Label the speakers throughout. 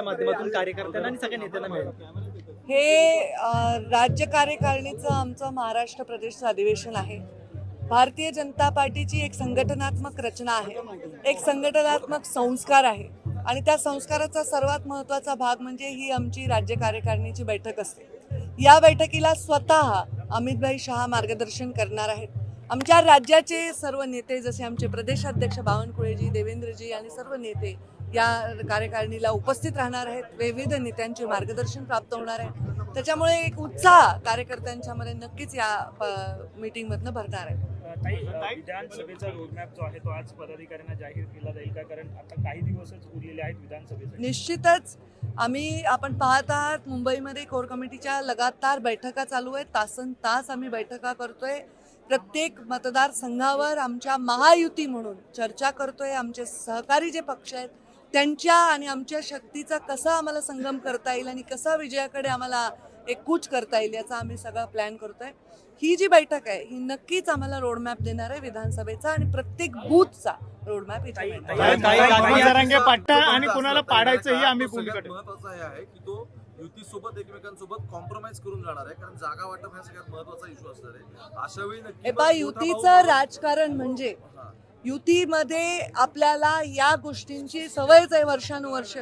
Speaker 1: माध्यमातून कार्यकर्त्यांना आणि सगळ्या नेत्यांना मिळेल.
Speaker 2: हे राज्य कार्यकारिणीचं आमचं महाराष्ट्र प्रदेशचं अधिवेशन आहे. भारतीय जनता पार्टीची एक संघटनात्मक रचना आहे. एक संघटनात्मक संस्कार आहे. आणि त्या संस्काराचा सर्वात महत्त्वाचा भाग म्हणजे ही आमची राज्य कार्यकारिणीची बैठक असते. या बैठकीला स्वतः अमितभाई शहा मार्गदर्शन करणार आहेत. आमच्या राज्याचे सर्व नेते जसे आमचे प्रदेशाध्यक्ष बावनकुळेजी देवेंद्रजी आणि सर्व नेते या कार्यकारिणीला उपस्थित राहणार आहेत. विविध नेत्यांचे मार्गदर्शन प्राप्त होणार आहे. त्याच्यामुळे एक उत्साह कार्यकर्त्यांच्यामध्ये नक्कीच या मीटिंगमधनं भरणार आहे.
Speaker 3: विधानसभेचा रोडमॅप जो आहे तो आज पदाधिकाऱ्यांना जाहीर केला जाईल का? कारण आता काही दिवसच उरलेले आहेत
Speaker 2: निश्चितच. आम्ही आपण पाहत आहात मुंबईमध्ये कोर कमिटीच्या लगातार बैठका चालू आहेत. तासन तास आम्ही बैठका करतोय. प्रत्येक मतदारसंघावर आमच्या महायुती म्हणून चर्चा करतोय. आमचे सहकारी जे पक्ष आहेत त्यांच्या आणि आमच्या शक्तीचा कसा आम्हाला संगम करता येईल आणि कसा विजयाकडे आम्हाला एक कूच करता येईल याचा आम्ही सगळा प्लॅन करतोय ही जी बैठक आहे ही नक्कीच आम्हाला रोडमॅप देणार आहे विधानसभेचा आणि प्रत्येक बूथचा रोडमॅप
Speaker 4: जरांगे पाट्टा आणि कुणाला. पाडायचं हे आम्ही
Speaker 5: हे आहे की तो युतीसोबत एकमेकांसोबत कॉम्प्रोमाइज करून जाणार आहे कारण जागा वाटप हा सगळ्यात महत्त्वाचा इश्यू असणार आहे अशा वेळी
Speaker 2: हे युतीचं राजकारण म्हणजे. युतीमध्ये आपल्याला या गोष्टींची सवयच आहे वर्षानुवर्ष.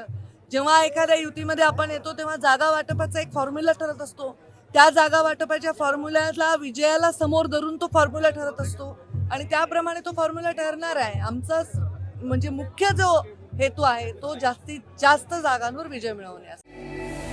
Speaker 2: जेव्हा एखाद्या युतीमध्ये आपण येतो तेव्हा जागा वाटपाचा एक फॉर्म्युला ठरत असतो. त्या जागा वाटपाच्या फॉर्म्युल्याला विजयाला समोर धरून तो फॉर्म्युला ठरत असतो. आणि त्याप्रमाणे तो फॉर्म्युला ठरणार आहे. आमचा म्हणजे मुख्य जो हेतू आहे तो जास्तीत जास्त जागांवर विजय मिळवणे असतो